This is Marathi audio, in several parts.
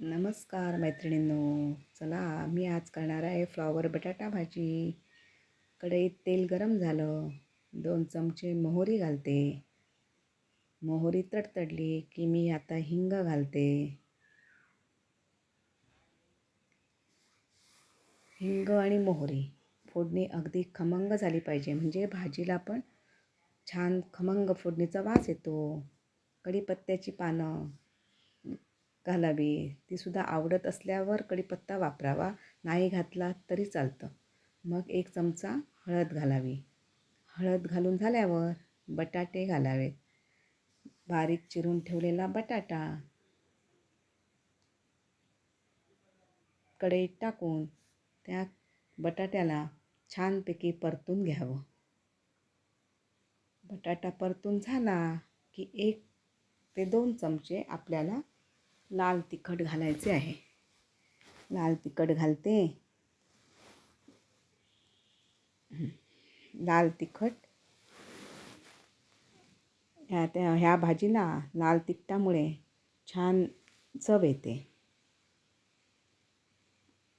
नमस्कार मैत्रिणींनो. चला मी आज करणार आहे फ्लॉवर बटाटा भाजी. कढईत तेल गरम झालं. दोन चमचे मोहरी घालते. मोहरी तडतडली की मी आता हिंग घालते. हिंग आणि मोहरी फोडणी अगदी खमंग झाली पाहिजे. म्हणजे भाजीला पण छान खमंग फोडणीचा वास येतो. कढीपत्त्याची पानं घालावी. तीसुद्धा आवडत असल्यावर कढीपत्ता वापरावा. नाही घातला तरी चालतं. मग एक चमचा हळद घालावी. हळद घालून झाल्यावर बटाटे घालावेत. बारीक चिरून ठेवलेला बटाटा कढईत टाकून त्या बटाट्याला छानपैकी परतून घ्यावं. बटाटा परतून झाला की एक ते दोन चमचे आपल्याला लाल तिखट घालायचे आहे. लाल तिखट घालते. लाल तिखट. ह्या त्या ह्या भाजीला लाल तिखटामुळे छान चव येते.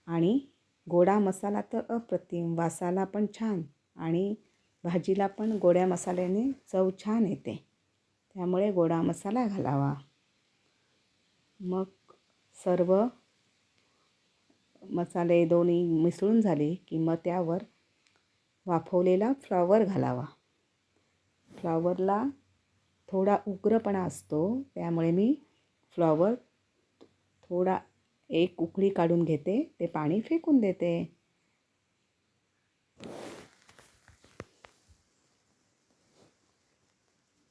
आणि गोडा मसाला तर अप्रतिम वासाला पण छान आणि भाजीला पण गोड्या मसाल्याने चव छान येते. त्यामुळे गोडा मसाला घालावा. मग सर्व मसाले दोन्ही मिसळून झाले की मग त्यावर वाफवलेला फ्लॉवर घालावा. फ्लॉवरला थोडा उग्रपणा असतो त्यामुळे मी फ्लॉवर थोडा एक उकळी काढून घेते ते पाणी फेकून देते.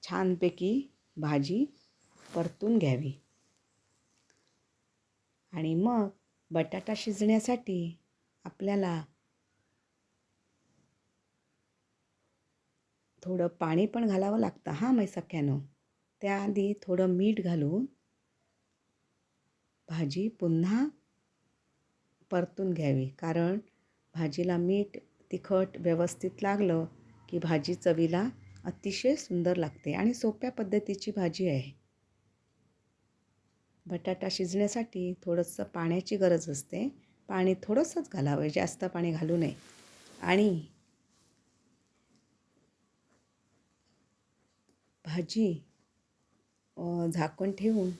छानपैकी भाजी परतून घ्यावी. आणि मग बटाटा शिजण्यासाठी आपल्याला थोडं पाणी पण घालावं लागतं हां मै सख्यानं त्याआधी थोडं मीठ घालून भाजी पुन्हा परतून घ्यावी. कारण भाजीला मीठ तिखट व्यवस्थित लागलं की भाजी चवीला अतिशय सुंदर लागते आणि सोप्या पद्धतीची भाजी आहे. बटाटा शिजण्यासाठी थोडंसं पाण्याची गरज असते. पाणी थोडंसंच घालावं जास्त पाणी घालू नये. आणि भाजी झाकण ठेवून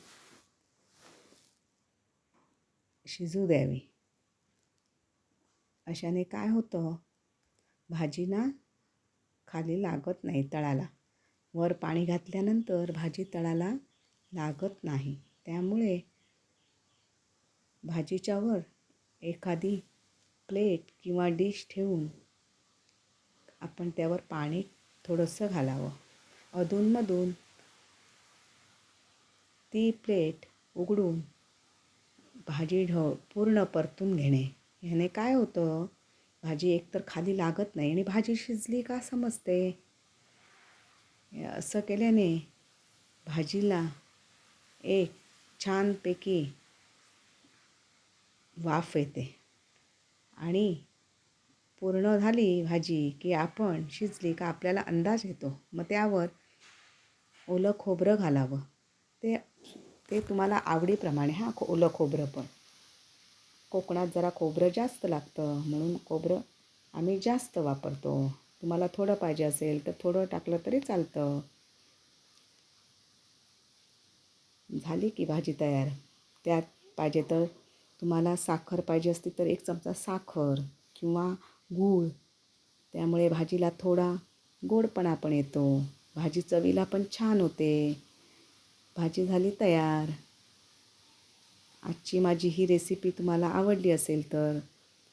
शिजू द्यावी. अशाने काय होतं? भाजीना खाली लागत नाही तळाला. वर पाणी घातल्यानंतर भाजी तळाला लागत नाही. त्यामुळे भाजीच्या वर एखादी प्लेट किंवा डिश ठेवून आपण त्यावर पाणी थोडंसं घालावं. अधूनमधून ती प्लेट उघडून भाजी ढ पूर्ण परतून घेणे. ह्याने काय होतं? भाजी एकतर खाली लागत नाही आणि भाजी शिजली का समजते? असं केल्याने भाजीला एक छानपैकी वाफ येते. आणि पूर्ण झाली भाजी की आपण शिजली का आपल्याला अंदाज येतो. मग त्यावर ओलं खोबरं घालावं. ते ते तुम्हाला आवडीप्रमाणे हां खो ओलं खोबरं पण. कोकणात जरा खोबरं जास्त लागतं म्हणून खोबरं आम्ही जास्त वापरतो. तुम्हाला थोडं पाहिजे असेल तर थोडं टाकलं तरी चालतं. झाली की भाजी तयार? त्यात पाहिजे तर तुम्हाला साखर पाहिजे असती तर एक चमचा साखर किंवा गूळ. त्यामुळे भाजीला थोडा गोडपणा पण येतो. भाजी चवीला पण छान होते. भाजी झाली तयार. आजची माझी ही रेसिपी तुम्हाला आवडली असेल तर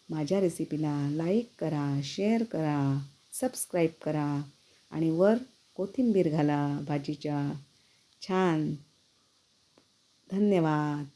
माझ्या रेसिपीला लाईक करा शेअर करा सबस्क्राईब करा आणि वर कोथिंबीर घाला भाजीच्या. छान. धन्यवाद